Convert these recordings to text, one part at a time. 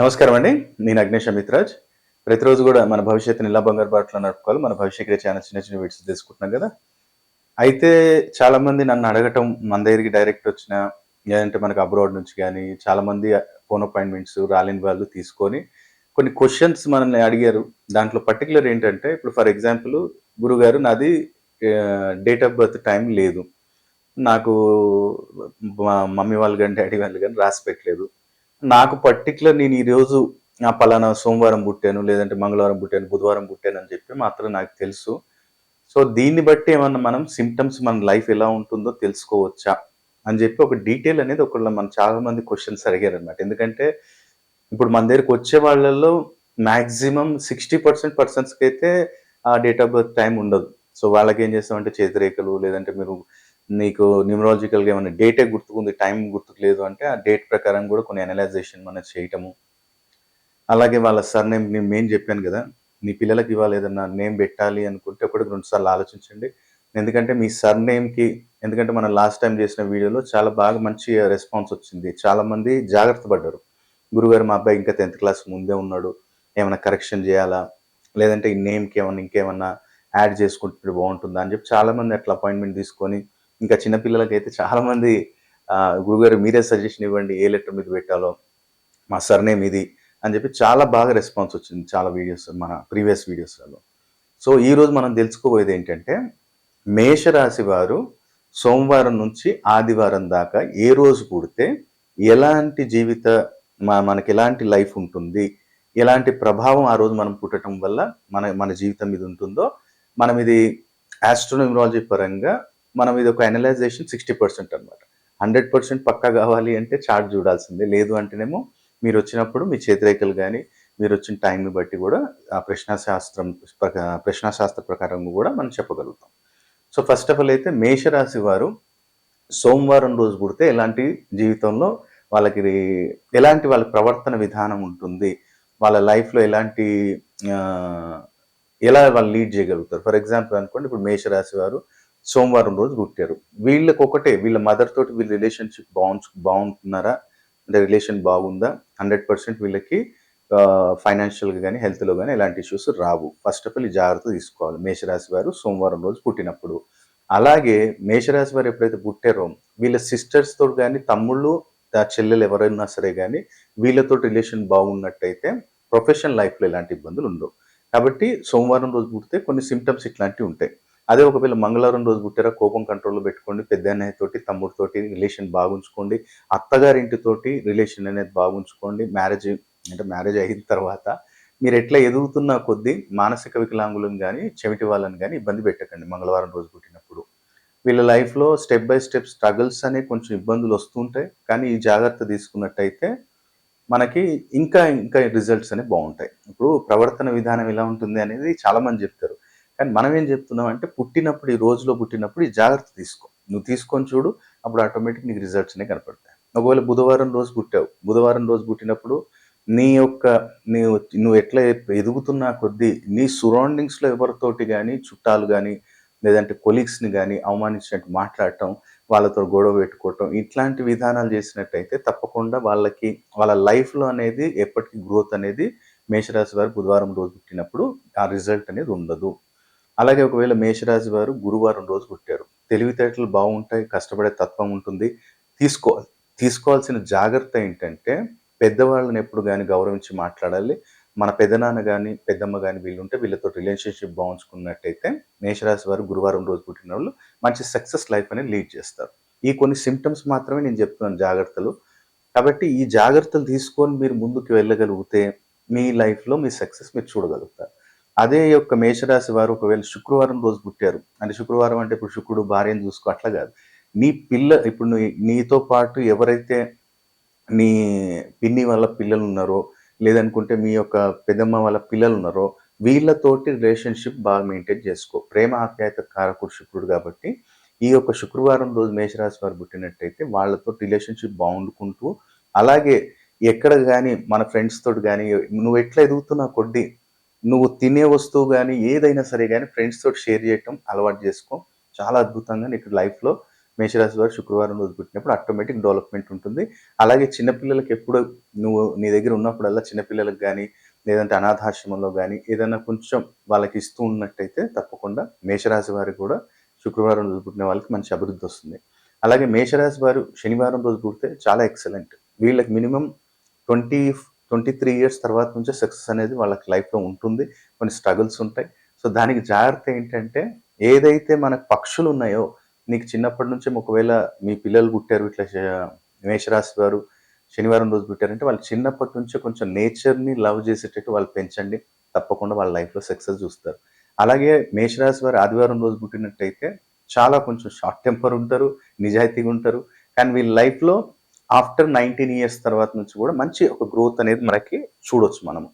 నమస్కారం అండి. నేను అగ్నేష్ అమిత్రాజ్ ప్రతిరోజు కూడా మన భవిష్యత్తుని ఇలా బంగారు బాటలో నడుపుకోవాలి. మన భవిష్యత్తుగా చాలా చిన్న చిన్న వీడ్స్ తీసుకుంటున్నాం కదా. అయితే చాలామంది నన్ను అడగటం మన దగ్గరికి డైరెక్ట్ వచ్చిన లేదంటే మనకు అబ్రాడ్ నుంచి కానీ చాలామంది ఫోన్ అపాయింట్మెంట్స్ రాలేని వాళ్ళు తీసుకొని కొన్ని క్వశ్చన్స్ మనల్ని అడిగారు. దాంట్లో పర్టికులర్ ఏంటంటే ఇప్పుడు ఫర్ ఎగ్జాంపుల్ గురుగారు నాది డేట్ ఆఫ్ బర్త్ టైం లేదు. నాకు మా మమ్మీ వాళ్ళు కానీ డాడీ వాళ్ళు కానీ రాసి పెట్టలేదు. నాకు పర్టికులర్ నేను ఈరోజు ఆ పలానా సోమవారం పుట్టాను లేదంటే మంగళవారం పుట్టాను బుధవారం పుట్టాను అని చెప్పి మాత్రం నాకు తెలుసు. సో దీన్ని బట్టి ఏమన్నా మనం సిమ్టమ్స్ మన లైఫ్ ఎలా ఉంటుందో తెలుసుకోవచ్చా అని చెప్పి ఒక డీటెయిల్ అనేది ఒకళ్ళ మన చాలా మంది క్వశ్చన్స్ అడిగారు అనమాట ఎందుకంటే ఇప్పుడు మన దగ్గరికి వచ్చే వాళ్ళల్లో మ్యాక్సిమం సిక్స్టీ పర్సెంట్ పర్సన్స్కి అయితే ఆ డేట్ ఆఫ్ బర్త్ టైం ఉండదు. సో వాళ్ళకి ఏం చేస్తామంటే చేతిరేఖలు లేదంటే మీరు నీకు న్యూమరాలజికల్గా ఏమైనా డేటే గుర్తుకుంది టైం గుర్తుకులేదు అంటే ఆ డేట్ ప్రకారం కూడా కొన్ని అనలైజేషన్ మనం చేయటము. అలాగే వాళ్ళ సర్ నేమ్ నేను మెయిన్ చెప్పాను కదా నీ పిల్లలకి ఇవాళ ఏదన్నా నేమ్ పెట్టాలి అనుకుంటే ఒకటి రెండు సార్లు ఆలోచించండి. ఎందుకంటే మీ సర్ నేమ్కి ఎందుకంటే మనం లాస్ట్ టైం చేసిన వీడియోలో చాలా బాగా మంచి రెస్పాన్స్ వచ్చింది. చాలామంది జాగ్రత్త పడ్డారు. గురుగారు మా అబ్బాయి ఇంకా టెన్త్ క్లాస్ ముందే ఉన్నాడు. ఏమైనా కరెక్షన్ చేయాలా? లేదంటే ఈ నేమ్కి ఏమైనా ఇంకేమన్నా యాడ్ చేసుకుంటే బాగుంటుందా అని చెప్పి చాలా మంది అట్లా అపాయింట్మెంట్ తీసుకొని ఇంకా చిన్నపిల్లలకి అయితే గురుగారు మీరే సజెషన్ ఇవ్వండి ఏ లెటర్ మీద పెట్టాలో మా సర్నేమ్ ఇది అని చెప్పి చాలా బాగా రెస్పాన్స్ వచ్చింది చాలా వీడియోస్ మన ప్రీవియస్ వీడియోస్లలో. సో ఈరోజు మనం తెలుసుకోబోయేది ఏంటంటే మేషరాశి వారు సోమవారం నుంచి ఆదివారం దాకా ఏ రోజు పుడితే ఎలాంటి జీవిత మ- మనకి ఎలాంటి లైఫ్ ఉంటుంది ఎలాంటి ప్రభావం ఆ రోజు మనం పుట్టడం వల్ల మన మన జీవితం మీద ఉంటుందో మనం ఇది ఆస్ట్రోన్యూమరాలజీ పరంగా మనం ఇది ఒక అనలైజేషన్ సిక్స్టీ పర్సెంట్ అనమాట హండ్రెడ్ పర్సెంట్ పక్కా కావాలి అంటే చార్ట్ చూడాల్సిందే. లేదు అంటేనేమో మీరు వచ్చినప్పుడు మీ చేతిరేఖలు కానీ మీరు వచ్చిన టైంని బట్టి కూడా ఆ ప్రశ్నాశాస్త్రం ప్రశ్నాశాస్త్ర ప్రకారం కూడా మనం చెప్పగలుగుతాం. సో ఫస్ట్ ఆఫ్ ఆల్ అయితే మేషరాశి వారు సోమవారం రోజు పుడితే ఎలాంటి జీవితంలో వాళ్ళకి ఎలాంటి వాళ్ళ ప్రవర్తన విధానం ఉంటుంది? వాళ్ళ లైఫ్లో ఎలాంటి ఎలా వాళ్ళు లీడ్ చేయగలుగుతారు? ఫర్ ఎగ్జాంపుల్ అనుకోండి ఇప్పుడు మేషరాశి వారు సోమవారం రోజు పుట్టారు. వీళ్ళకి ఒకటే వీళ్ళ మదర్ తోటి వీళ్ళ రిలేషన్షిప్ బాగు బాగుంటున్నారా? అంటే రిలేషన్ బాగుందా? హండ్రెడ్ పర్సెంట్ వీళ్ళకి ఫైనాన్షియల్గా కానీ హెల్త్లో కానీ ఎలాంటి ఇష్యూస్ రావు. ఫస్ట్ ఆఫ్ ఆల్ ఈ జాగ్రత్త తీసుకోవాలి. మేషరాశి వారు సోమవారం రోజు పుట్టినప్పుడు. అలాగే మేషరాశి వారు ఎప్పుడైతే పుట్టారో వీళ్ళ సిస్టర్స్తో కానీ తమ్ముళ్ళు చెల్లెలు ఎవరైనా సరే కానీ వీళ్ళతో రిలేషన్ బాగున్నట్టయితే ప్రొఫెషనల్ లైఫ్లో ఎలాంటి ఇబ్బందులు ఉండవు. కాబట్టి సోమవారం రోజు పుడితే కొన్ని సిమ్టమ్స్ ఇట్లాంటివి ఉంటాయి. అదే ఒకవేళ మంగళవారం రోజు పుట్టారా కోపం కంట్రోల్లో పెట్టుకోండి పెద్ద తోటి తమ్ముడితోటి రిలేషన్ బాగుంచుకోండి అత్తగారింటితోటి రిలేషన్ అనేది బాగుంచుకోండి మ్యారేజ్ అంటే మ్యారేజ్ అయిన తర్వాత మీరు ఎట్లా ఎదుగుతున్న కొద్దీ మానసిక వికలాంగులను కానీ చెవిటి వాళ్ళని కానీ ఇబ్బంది పెట్టకండి మంగళవారం రోజు పుట్టినప్పుడు. వీళ్ళ లైఫ్లో స్టెప్ బై స్టెప్ స్ట్రగుల్స్ అనే కొంచెం ఇబ్బందులు వస్తుంటాయి కానీ ఈ జాగ్రత్త తీసుకున్నట్టయితే మనకి ఇంకా ఇంకా రిజల్ట్స్ అనేవి బాగుంటాయి. ఇప్పుడు ప్రవర్తన విధానం ఎలా ఉంటుంది అనేది చాలా మంది చెప్తారు. కానీ మనం ఏం చెప్తున్నాం అంటే పుట్టినప్పుడు ఈ రోజులో పుట్టినప్పుడు ఈ జాగ్రత్త తీసుకో. నువ్వు తీసుకొని చూడు అప్పుడు ఆటోమేటిక్ నీకు రిజల్ట్స్ అనేవి కనపడతాయి. ఒకవేళ బుధవారం రోజు పుట్టావు బుధవారం రోజు పుట్టినప్పుడు నీ యొక్క నీవు నువ్వు ఎట్లా ఎదుగుతున్నా కొద్దీ నీ సరౌండింగ్స్లో ఎవరితోటి కానీ చుట్టాలు కానీ లేదంటే కొలీగ్స్ని కానీ అవమానించినట్టు మాట్లాడటం వాళ్ళతో గొడవ పెట్టుకోవటం ఇట్లాంటి విధానాలు చేసినట్టయితే తప్పకుండా వాళ్ళకి వాళ్ళ లైఫ్లో అనేది ఎప్పటికీ గ్రోత్ అనేది మేషరాశి వారు బుధవారం రోజు పుట్టినప్పుడు ఆ రిజల్ట్ అనేది ఉండదు. అలాగే ఒకవేళ మేషరాశి వారు గురువారం రోజు పుట్టారు. తెలివితేటలు బాగుంటాయి కష్టపడే తత్వం ఉంటుంది. తీసుకోవాలి. తీసుకోవాల్సిన జాగ్రత్త ఏంటంటే పెద్దవాళ్ళని ఎప్పుడు కానీ గౌరవించి మాట్లాడాలి. మన పెద్దనాన్న కానీ పెద్దమ్మ కానీ వీళ్ళు ఉంటే వీళ్ళతో రిలేషన్షిప్ బాగుంచుకున్నట్టయితే మేషరాశి వారు గురువారం రోజు పుట్టిన వాళ్ళు మంచి సక్సెస్ లైఫ్ అనేది లీడ్ చేస్తారు. ఈ కొన్ని సిమ్టమ్స్ మాత్రమే నేను చెప్తున్నాను జాగ్రత్తలు. కాబట్టి ఈ జాగ్రత్తలు తీసుకొని మీరు ముందుకు వెళ్ళగలిగితే మీ లైఫ్లో మీ సక్సెస్ మీరు చూడగలుగుతారు. అదే యొక్క మేషరాశి వారు ఒకవేళ శుక్రవారం రోజు పుట్టారు. అంటే శుక్రవారం అంటే ఇప్పుడు శుక్రుడు భార్యను చూసుకో అట్లా కాదు. నీ పిల్ల ఇప్పుడు నీతో పాటు ఎవరైతే నీ పిన్ని వాళ్ళ పిల్లలు ఉన్నారో లేదనుకుంటే మీ యొక్క పెద్దమ్మ వాళ్ళ పిల్లలు ఉన్నారో వీళ్ళతోటి రిలేషన్షిప్ బాగా మెయింటైన్ చేసుకో. ప్రేమ ఆప్యాయత కారకుడు శుక్రుడు కాబట్టి ఈ యొక్క శుక్రవారం రోజు మేషరాశి వారు పుట్టినట్టయితే వాళ్ళతో రిలేషన్షిప్ బాగుండుకుంటూ అలాగే ఎక్కడ కానీ మన ఫ్రెండ్స్ తోటి కానీ నువ్వు ఎట్లా ఎదుగుతున్నా కొద్దీ నువ్వు తినే వస్తువు కానీ ఏదైనా సరే కానీ ఫ్రెండ్స్ తోటి షేర్ చేయటం అలవాటు చేసుకో. చాలా అద్భుతంగా నీకు లైఫ్లో మేషరాశి వారు శుక్రవారం రోజు పుట్టినప్పుడు ఆటోమేటిక్ డెవలప్మెంట్ ఉంటుంది. అలాగే చిన్నపిల్లలకి ఎప్పుడు నువ్వు నీ దగ్గర ఉన్నప్పుడల్లా చిన్నపిల్లలకు కానీ లేదంటే అనాథాశ్రమంలో కానీ ఏదైనా కొంచెం వాళ్ళకి ఇస్తూ ఉన్నట్టయితే తప్పకుండా మేషరాశి వారికి కూడా శుక్రవారం రోజు పుట్టిన వాళ్ళకి మంచి అభివృద్ధి వస్తుంది. అలాగే మేషరాశి వారు శనివారం రోజు పుడితే చాలా ఎక్సలెంట్ వీళ్ళకి minimum twenty twenty three years తర్వాత నుంచే సక్సెస్ అనేది వాళ్ళకి లైఫ్లో ఉంటుంది. కొన్ని స్ట్రగుల్స్ ఉంటాయి. సో దానికి జాగ్రత్త ఏంటంటే ఏదైతే మనకు పక్షులు ఉన్నాయో నీకు చిన్నప్పటి నుంచి ఒకవేళ మీ పిల్లలు పుట్టారు ఇట్లా మేషరాశి వారు శనివారం రోజు పుట్టారంటే వాళ్ళు చిన్నప్పటి నుంచే కొంచెం నేచర్ని లవ్ చేసేటట్టు వాళ్ళు పెంచండి. తప్పకుండా వాళ్ళ లైఫ్లో సక్సెస్ చూస్తారు. అలాగే మేషరాశి వారు ఆదివారం రోజు పుట్టినట్టయితే చాలా కొంచెం షార్ట్ టెంపర్ ఉంటారు నిజాయితీగా ఉంటారు. కానీ వీళ్ళ లైఫ్లో ఆఫ్టర్ నైన్టీన్ ఇయర్స్ తర్వాత నుంచి కూడా మంచి ఒక గ్రోత్ అనేది మనకి చూడొచ్చు మనము.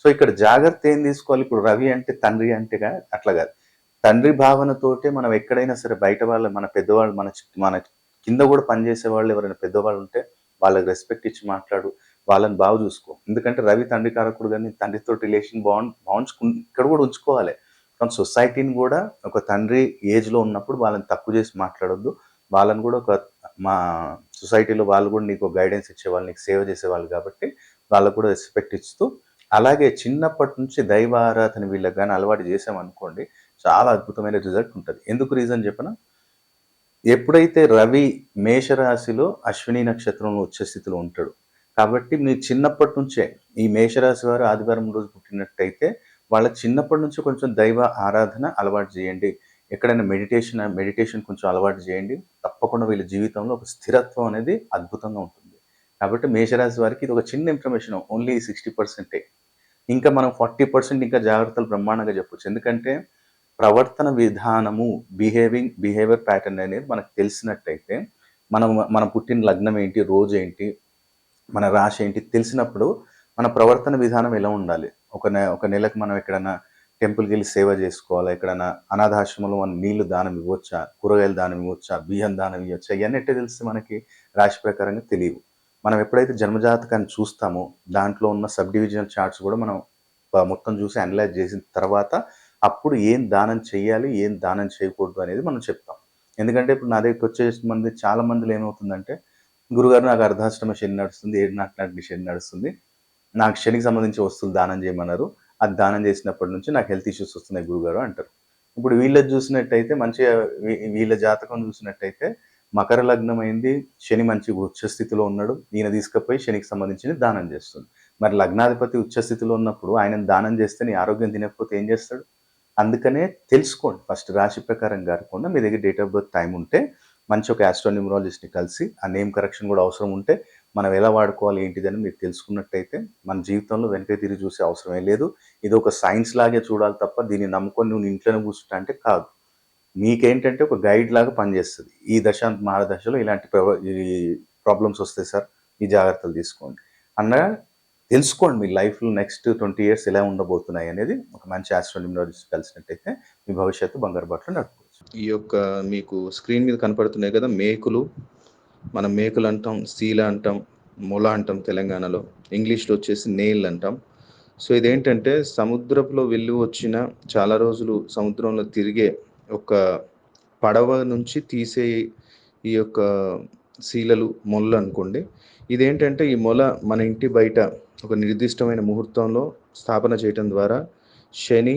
సో ఇక్కడ జాగ్రత్త ఏం తీసుకోవాలి? ఇప్పుడు రవి అంటే తండ్రి అంటే అట్లా కాదు. తండ్రి భావనతోటే మనం ఎక్కడైనా సరే బయట వాళ్ళు మన పెద్దవాళ్ళు మన మన కింద కూడా పనిచేసే వాళ్ళు ఎవరైనా పెద్దవాళ్ళు ఉంటే వాళ్ళకి రెస్పెక్ట్ ఇచ్చి మాట్లాడు. వాళ్ళని బాగా చూసుకో. ఎందుకంటే రవి తండ్రి కారకుడు కానీ తండ్రితో రిలేషన్ బాగు బాగుంచుకు ఇక్కడ కూడా ఉంచుకోవాలి. ఫ్రమ్ సొసైటీని కూడా ఒక తండ్రి ఏజ్లో ఉన్నప్పుడు వాళ్ళని తప్పు చేసి మాట్లాడొద్దు. వాళ్ళని కూడా ఒక మా సొసైటీలో వాళ్ళు కూడా నీకు గైడెన్స్ ఇచ్చేవాళ్ళు నీకు సేవ చేసేవాళ్ళు కాబట్టి వాళ్ళకు కూడా రెస్పెక్ట్ ఇస్తూ అలాగే చిన్నప్పటి నుంచి దైవ ఆరాధన వీళ్ళకి కానీ అలవాటు చేసామనుకోండి చాలా అద్భుతమైన రిజల్ట్ ఉంటుంది. ఎందుకు రీజన్ చెప్పిన? ఎప్పుడైతే రవి మేషరాశిలో అశ్విని నక్షత్రంలో వచ్చే స్థితిలో ఉంటాడు కాబట్టి మీరు చిన్నప్పటి నుంచే ఈ మేషరాశి వారు ఆదివారం రోజు పుట్టినట్టయితే వాళ్ళ చిన్నప్పటి నుంచి కొంచెం దైవ ఆరాధన అలవాటు చేయండి. ఎక్కడైనా మెడిటేషన్ మెడిటేషన్ కొంచెం అలవాటు చేయండి. తప్పకుండా వీళ్ళ జీవితంలో ఒక స్థిరత్వం అనేది అద్భుతంగా ఉంటుంది. కాబట్టి మేషరాశి వారికి ఇది ఒక చిన్న ఇన్ఫర్మేషన్ ఓన్లీ సిక్స్టీ పర్సెంటే ఇంకా మనం ఫార్టీ పర్సెంట్ ఇంకా జాగ్రత్తలు బ్రహ్మాండంగా చెప్పొచ్చు. ఎందుకంటే ప్రవర్తన విధానము బిహేవింగ్ బిహేవియర్ ప్యాటర్న్ అనేది మనకు తెలిసినట్టయితే మనం మన పుట్టిన లగ్నం ఏంటి రోజు ఏంటి మన రాశి ఏంటి తెలిసినప్పుడు మన ప్రవర్తన విధానం ఎలా ఉండాలి? ఒక నె ఒక నెలకు మనం ఎక్కడైనా టెంపుల్కి వెళ్ళి సేవ చేసుకోవాలా? ఎక్కడైనా అనాథాశ్రమంలో మనం నీళ్ళు దానం ఇవ్వచ్చా? కూరగాయలు దానం ఇవ్వచ్చా? బియ్యం దానం ఇవ్వచ్చా? ఇవన్నీ ఎట్టే తెలిస్తే మనకి? రాశి ప్రకారంగా తెలియవు. మనం ఎప్పుడైతే జన్మజాతకాన్ని చూస్తామో దాంట్లో ఉన్న సబ్ డివిజనల్ చార్ట్స్ కూడా మనం మొత్తం చూసి అనలైజ్ చేసిన తర్వాత అప్పుడు ఏం దానం చేయాలి ఏం దానం చేయకూడదు అనేది మనం చెప్తాం. ఎందుకంటే ఇప్పుడు నా దగ్గరికి వచ్చే మంది చాలా మందిలో ఏమవుతుందంటే గురుగారు నాకు అర్ధాశ్రమ శని నడుస్తుంది ఏడు నాటి శని నడుస్తుంది నాకు శనికి సంబంధించి వస్తువులు దానం చేయమన్నారు అది దానం చేసినప్పటి నుంచి నాకు హెల్త్ ఇష్యూస్ వస్తున్నాయి గురుగారు అంటారు. ఇప్పుడు వీళ్ళది చూసినట్టయితే మంచిగా వీళ్ళ జాతకం చూసినట్టయితే మకర లగ్నం అయింది శని మంచి ఉచ్చస్థితిలో ఉన్నాడు ఈయన తీసుకుపోయి శనికి సంబంధించిన దానం చేస్తుంది. మరి లగ్నాధిపతి ఉచ్చస్థితిలో ఉన్నప్పుడు ఆయన దానం చేస్తే నీ ఆరోగ్యం తినకపోతే ఏం చేస్తాడు? అందుకనే తెలుసుకోండి. ఫస్ట్ రాశి ప్రకారం కాకుండా మీ దగ్గర డేట్ ఆఫ్ బర్త్ టైం ఉంటే మంచి ఒక ఆస్ట్రోన్యూమరాలజిస్ట్ని కలిసి ఆ నేమ్ కరెక్షన్ కూడా అవసరం ఉంటే మనం ఎలా వాడుకోవాలి ఏంటిదని మీరు తెలుసుకున్నట్టయితే మన జీవితంలో వెనక తిరిగి చూసే అవసరమే లేదు. ఇది ఒక సైన్స్ లాగే చూడాలి తప్ప దీన్ని నమ్ముకొని నువ్వు ఇంట్లోనే కూర్చుంటా అంటే కాదు. మీకేంటంటే ఒక గైడ్ లాగా పనిచేస్తుంది. ఈ దశ మహాదశలో ఇలాంటి ప్రాబ్లమ్స్ వస్తాయి సార్. ఈ జాగ్రత్తలు తీసుకోండి. అన్న తెలుసుకోండి మీ లైఫ్లో నెక్స్ట్ ట్వంటీ ఇయర్స్ ఎలా ఉండబోతున్నాయి అనేది ఒక మంచి ఆస్ట్రోనిమినాలజిస్ట్ కలిసినట్టయితే మీ భవిష్యత్తు బంగారు బట్టలు నడుపుకోవచ్చు. ఈ యొక్క మీకు స్క్రీన్ మీద కనపడుతున్నాయి కదా మేకులు. మనం మేకులు అంటాం సీల అంటాం మొల అంటాం తెలంగాణలో. ఇంగ్లీష్లో వచ్చేసి నేల్ అంటాం. సో ఇదేంటంటే సముద్రంలో వెళ్ళి వచ్చిన చాలా రోజులు సముద్రంలో తిరిగే ఒక పడవ నుంచి తీసే ఈ యొక్క శీలలు మొల్లు అనుకోండి. ఇదేంటంటే ఈ మొల మన ఇంటి బయట ఒక నిర్దిష్టమైన ముహూర్తంలో స్థాపన చేయటం ద్వారా శని